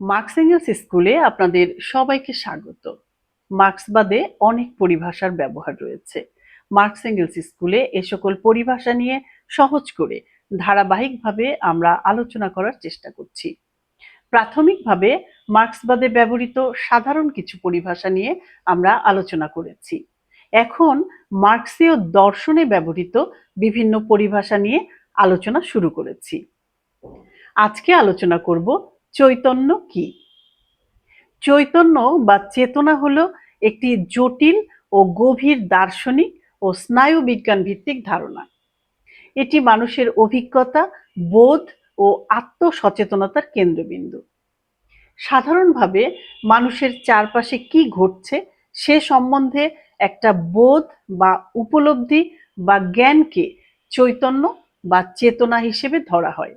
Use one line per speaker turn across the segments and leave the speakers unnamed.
Marks angles স্কুলে আপনাদের সবাইকে স্বাগত। মার্ক্সবাদে অনেক পরিভাষার ব্যবহার রয়েছে। মার্কস এঙ্গেলস স্কুলে এ সকল পরিভাষা নিয়ে সহজ করে ধারাবাহিকভাবে আমরা আলোচনা করার চেষ্টা করছি। প্রাথমিকভাবে মার্ক্সবাদে ব্যবহৃত সাধারণ কিছু পরিভাষা নিয়ে আমরা আলোচনা করেছি। এখন মার্ক্সীয় দর্শনে ব্যবহৃত বিভিন্ন পরিভাষা নিয়ে আলোচনা শুরু করেছি। আজকে আলোচনা করব চৈতন্য কি? চৈতন্য বা চেতনা হল একটি জটিল ও গভীর দার্শনিক ও স্নায়ু বিজ্ঞান ভিত্তিক ধারণা। এটি মানুষের অভিজ্ঞতা, বোধ ও আত্মসচেতনতার কেন্দ্রবিন্দু। সাধারণভাবে মানুষের চারপাশে কি ঘটছে সে সম্বন্ধে একটা বোধ বা উপলব্ধি বা জ্ঞানকে চৈতন্য বা চেতনা হিসেবে ধরা হয়।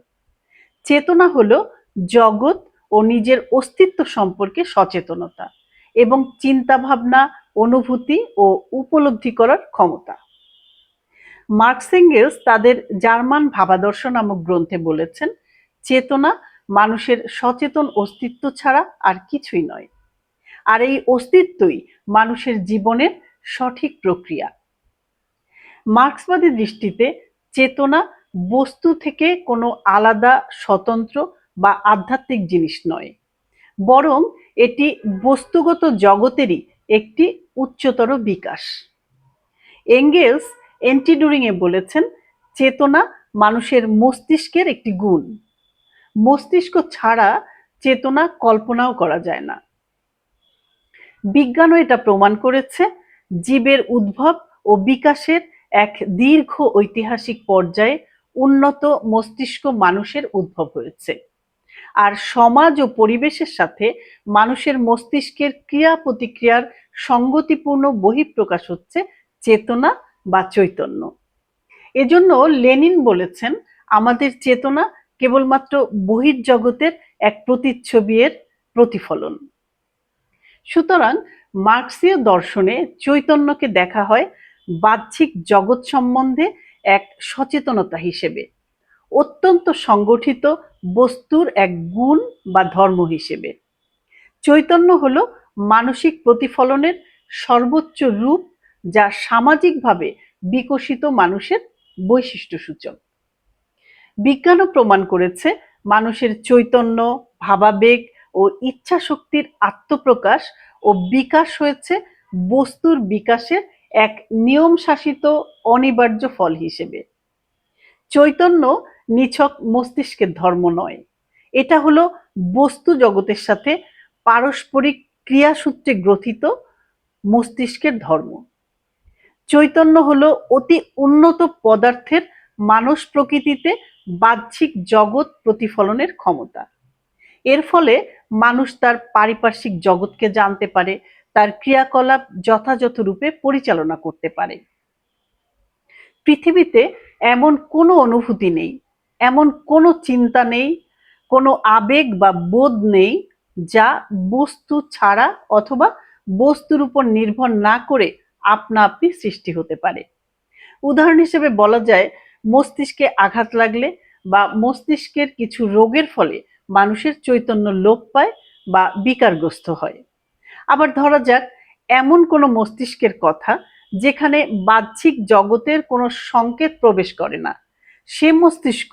চেতনা হলো জগৎ ও নিজের অস্তিত্ব সম্পর্কে সচেতনতা এবং চিন্তাভাবনা, অনুভূতি ও উপলব্ধি করার ক্ষমতা। মার্কস এঙ্গেলস তাদের জার্মান ভাবাদর্শ নামক গ্রন্থে বলেছেন, চেতনা মানুষের সচেতন অস্তিত্ব ছাড়া আর কিছুই নয়। আর এই অস্তিত্বই মানুষের জীবনের সঠিক প্রক্রিয়া। মার্ক্সবাদী দৃষ্টিতে চেতনা বস্তু থেকে কোনো আলাদা স্বতন্ত্র বা আধ্যাত্মিক জিনিস নয়। বরং এটি বস্তুগত জগতেরই একটি উচ্চতর বিকাশ। এঙ্গেলস এন্টিডুরিংয়ে বলেছেন, চেতনা মানুষের মস্তিষ্কের একটি গুণ। মস্তিষ্ক ছাড়া চেতনা কল্পনাও করা যায় না। বিজ্ঞানও এটা প্রমাণ করেছে, জীবের উদ্ভব ও বিকাশের এক দীর্ঘ ঐতিহাসিক পর্যায়ে উন্নত মস্তিষ্ক মানুষের উদ্ভব হয়েছে। আর সমাজ ও পরিবেশের সাথে মানুষের মস্তিষ্কের ক্রিয়া প্রতিক্রিয়ার সঙ্গতিপূর্ণ বহিঃপ্রকাশ হচ্ছে চেতনা বা চৈতন্য। এজন্য লেনিন বলেছেন, আমাদের চেতনা কেবলমাত্র বহির্জগতের এক প্রতিচ্ছবি এর প্রতিফলন। সুতরাং মার্ক্সীয় দর্শনে চৈতন্যকে দেখা হয় বাহ্যিক জগৎ সম্বন্ধে এক সচেতনতা হিসেবে। অত্যন্ত সংগঠিত বস্তুর এক গুণ বা ধর্ম হিসেবে। চৈতন্য হল মানসিক প্রতিফলনের সর্বোচ্চ রূপ যা সামাজিকভাবে বিকশিত মানুষের বৈশিষ্ট্য সূচক বিজ্ঞানও প্রমাণ করেছে মানুষের চৈতন্য, ভাবাবেগ ও ইচ্ছা শক্তির আত্মপ্রকাশ ও বিকাশ হয়েছে বস্তুর বিকাশের এক নিয়ম শাসিত অনিবার্য ফল হিসেবে। চৈতন্য নিছক মস্তিষ্কের ধর্ম নয়। এটা হলো বস্তু জগতের সাথে পারস্পরিক ক্রিয়াসূত্রে গ্রথিত মস্তিষ্কের ধর্ম। চৈতন্য হলো অতি উন্নত পদার্থের মানস প্রকৃতিতে বাহ্যিক জগৎ প্রতিফলনের ক্ষমতা। এর ফলে মানুষ তার পারিপার্শ্বিক জগৎকে জানতে পারে, তার ক্রিয়াকলাপ যথাযথ রূপে পরিচালনা করতে পারে। পৃথিবীতে এমন কোনো অনুভূতি নেই এমন কোনো চিন্তা নেই, কোনো আবেগ বা বোধ নেই যা বস্তু ছাড়া অথবা বস্তুর উপর নির্ভর না করে আপনা আপনি সৃষ্টি হতে পারে। উদাহরণ হিসেবে বলা যায়, মস্তিষ্কে আঘাত লাগলে বা মস্তিষ্কের কিছু রোগের ফলে মানুষের চৈতন্য লোপ পায় বা বিকারগ্রস্ত হয়। আবার ধরা যাক, এমন কোনো মস্তিষ্কের কথা যেখানে বাহ্যিক জগতের কোনো সংকেত প্রবেশ করে না। সে মস্তিষ্ক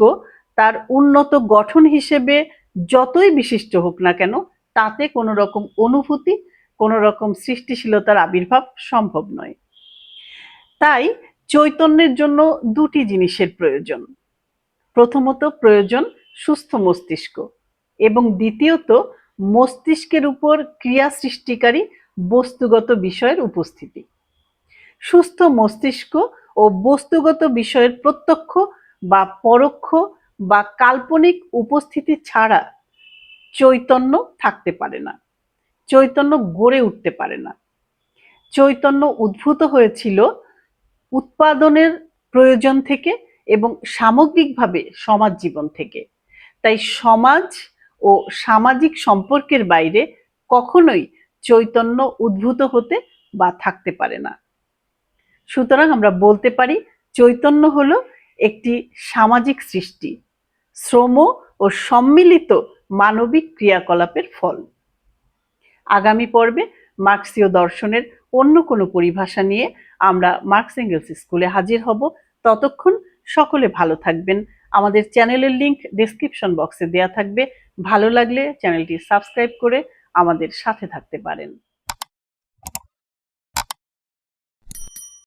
তার উন্নত গঠন হিসেবে যতই বিশিষ্ট হোক না কেন, তাতে কোনো রকম অনুভূতি, কোনো রকম সৃষ্টিশীলতার আবির্ভাব সম্ভব নয়। তাই চৈতন্যের জন্য দুটি জিনিসের প্রয়োজন। প্রথমত প্রয়োজন সুস্থ মস্তিষ্ক এবং দ্বিতীয়ত মস্তিষ্কের উপর ক্রিয়া সৃষ্টিকারী বস্তুগত বিষয়ের উপস্থিতি। সুস্থ মস্তিষ্ক ও বস্তুগত বিষয়ের প্রত্যক্ষ বা পরোক্ষ বা কাল্পনিক উপস্থিতি ছাড়া চৈতন্য থাকতে পারে না। চৈতন্য গড়ে উঠতে পারে না। চৈতন্য উদ্ভূত হয়েছিল উৎপাদনের প্রয়োজন থেকে এবং সামগ্রিকভাবে সমাজ জীবন থেকে। তাই সমাজ ও সামাজিক সম্পর্কের বাইরে কখনোই চৈতন্য উদ্ভূত হতে বা থাকতে পারে না। সুতরাং আমরা বলতে পারি, চৈতন্য হলো একটি সামাজিক সৃষ্টি, শ্রম ও সম্মিলিত মানবিক ক্রিয়াকলাপের ফল। আগামী পর্বে মার্ক্সীয় দর্শনের অন্য কোনো পরিভাষা নিয়ে আমরা মার্কস এঙ্গেলস স্কুলে হাজির হব। ততক্ষণ সকলে ভালো থাকবেন। আমাদের চ্যানেলের লিংক ডেসক্রিপশন বক্সে দেওয়া থাকবে। ভালো লাগলে চ্যানেলটি সাবস্ক্রাইব করে আমাদের সাথে থাকতে পারেন।